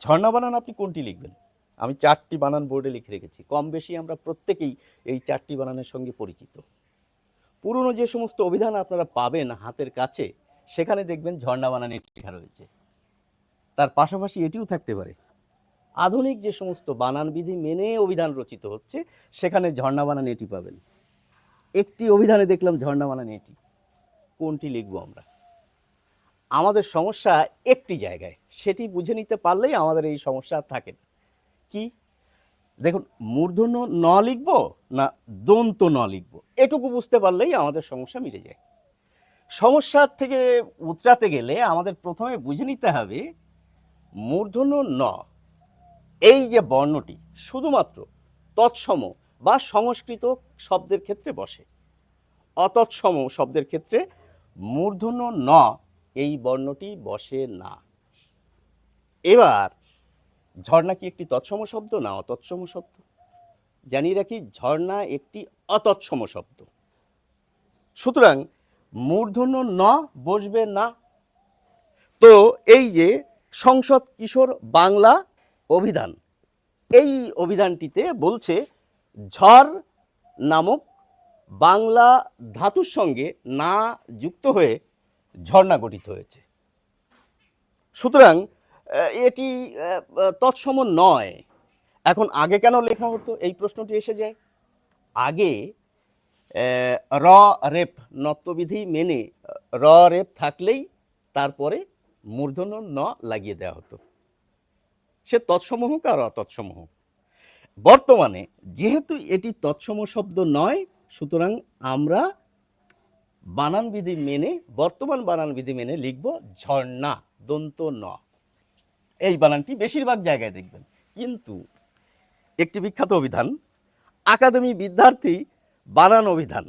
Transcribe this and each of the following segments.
ঝর্ণা বানান আপনি কোনটি লিখবেন? আমি চারটি বানান বোর্ডে লিখে রেখেছি। কম বেশি আমরা প্রত্যেকেই এই চারটি বানানের সঙ্গে পরিচিত। পুরনো যে সমস্ত অভিধান আপনারা পাবেন হাতের কাছে, সেখানে দেখবেন ঝর্ণা বানান লেখা রয়েছে। তার পাশাপাশি এটিও থাকতে পারে। আধুনিক যে সমস্ত বানান বিধি মেনে অভিধান রচিত হচ্ছে, সেখানে ঝর্ণা বানান এটি পাবেন। একটি অভিধানে দেখলাম ঝর্ণা বানান এটি। কোনটি লিখব আমরা? আমাদের সমস্যা একটি জায়গায়। সেটি বুঝে নিতে পারলেই আমাদের এই সমস্যা থাকে না। কি? দেখুন, মূর্ধন্য ন লিখব না দন্ত ন লিখব? এটুকু বুঝতে পারলেই আমাদের সমস্যা মিটে যায়। সমস্যার থেকে উতরাতে গেলে আমাদের প্রথমে বুঝে নিতে হবে, মূর্ধন্য ন, এই যে বর্ণটি শুধুমাত্র তৎসম বা সংস্কৃত শব্দের ক্ষেত্রে বসে। অতৎসম শব্দের ক্ষেত্রে মূর্ধন্য ন এই বর্ণটি বসে না। এবার, ঝর্ণা কি একটি তৎসম শব্দ না অতৎসম শব্দ? জানিয়ে রাখি, ঝর্ণা একটি অতৎসম শব্দ। সুতরাং, মূর্ধন্য ন বসবে না। তো এই যে সংসদ কিশোর বাংলা অভিধান, এই অভিধানটিতে বলছে, ঝড় নামক বাংলা ধাতুর সঙ্গে না যুক্ত হয়ে ঝর্ণা গঠিত হয়েছে। সুতরাং এটি তৎসম নয়। এখন আগে কেন লেখা হতো? এই প্রশ্নটি এসে যায়। আগে র, রেপ নত্যবিধি মেনে র, রেপ থাকলেই তারপরে মূর্ধন্য ন লাগিয়ে দেওয়া হতো। সে তৎসম হোক আর অতৎসম হোক। বর্তমানে, যেহেতু এটি তৎসম শব্দ নয়, সুতরাং আমরা বানান বিধি মেনে, বর্তমান বানান বিধি মেনে লিখব ঝর্ণা, দন্ত ন। এই বানানটি বেশিরভাগ জায়গায় দেখবেন। কিন্তু একটি বিখ্যাত অভিধান, আকাদেমি বিদ্যার্থী বানান অভিধান।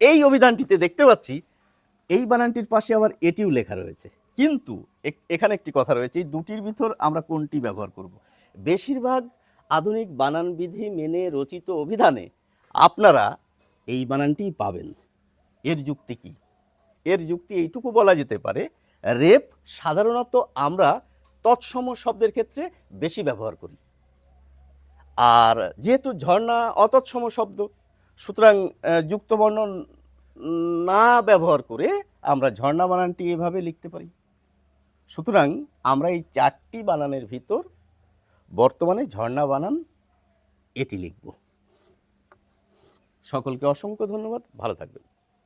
এই অভিধানটিতে দেখতে পাচ্ছি, এই বানানটির পাশে আবার এটিও লেখা রয়েছে। কিন্তু এখানে একটি কথা রয়েছে, এই দুটির ভিতর আমরা কোনটি ব্যবহার করব? বেশিরভাগ আধুনিক বানান বিধি মেনে রচিত অভিধানে আপনারা এই বানানটিই পাবেন। এর যুক্তি কি? এর যুক্তি এইটুকু বলা যেতে পারে, রেপ সাধারণত আমরা তৎসম শব্দের ক্ষেত্রে বেশি ব্যবহার করি। আর যেহেতু ঝর্ণা অতৎসম শব্দ, সুতরাং যুক্তবর্ণ না ব্যবহার করে আমরা ঝর্ণা বানানটি এভাবে লিখতে পারি। সুতরাং আমরা এই চারটি বানানের ভিতর বর্তমানে ঝর্ণা বানান এটি লিখব। সকলকে অসংখ্য ধন্যবাদ, ভালো থাকবেন।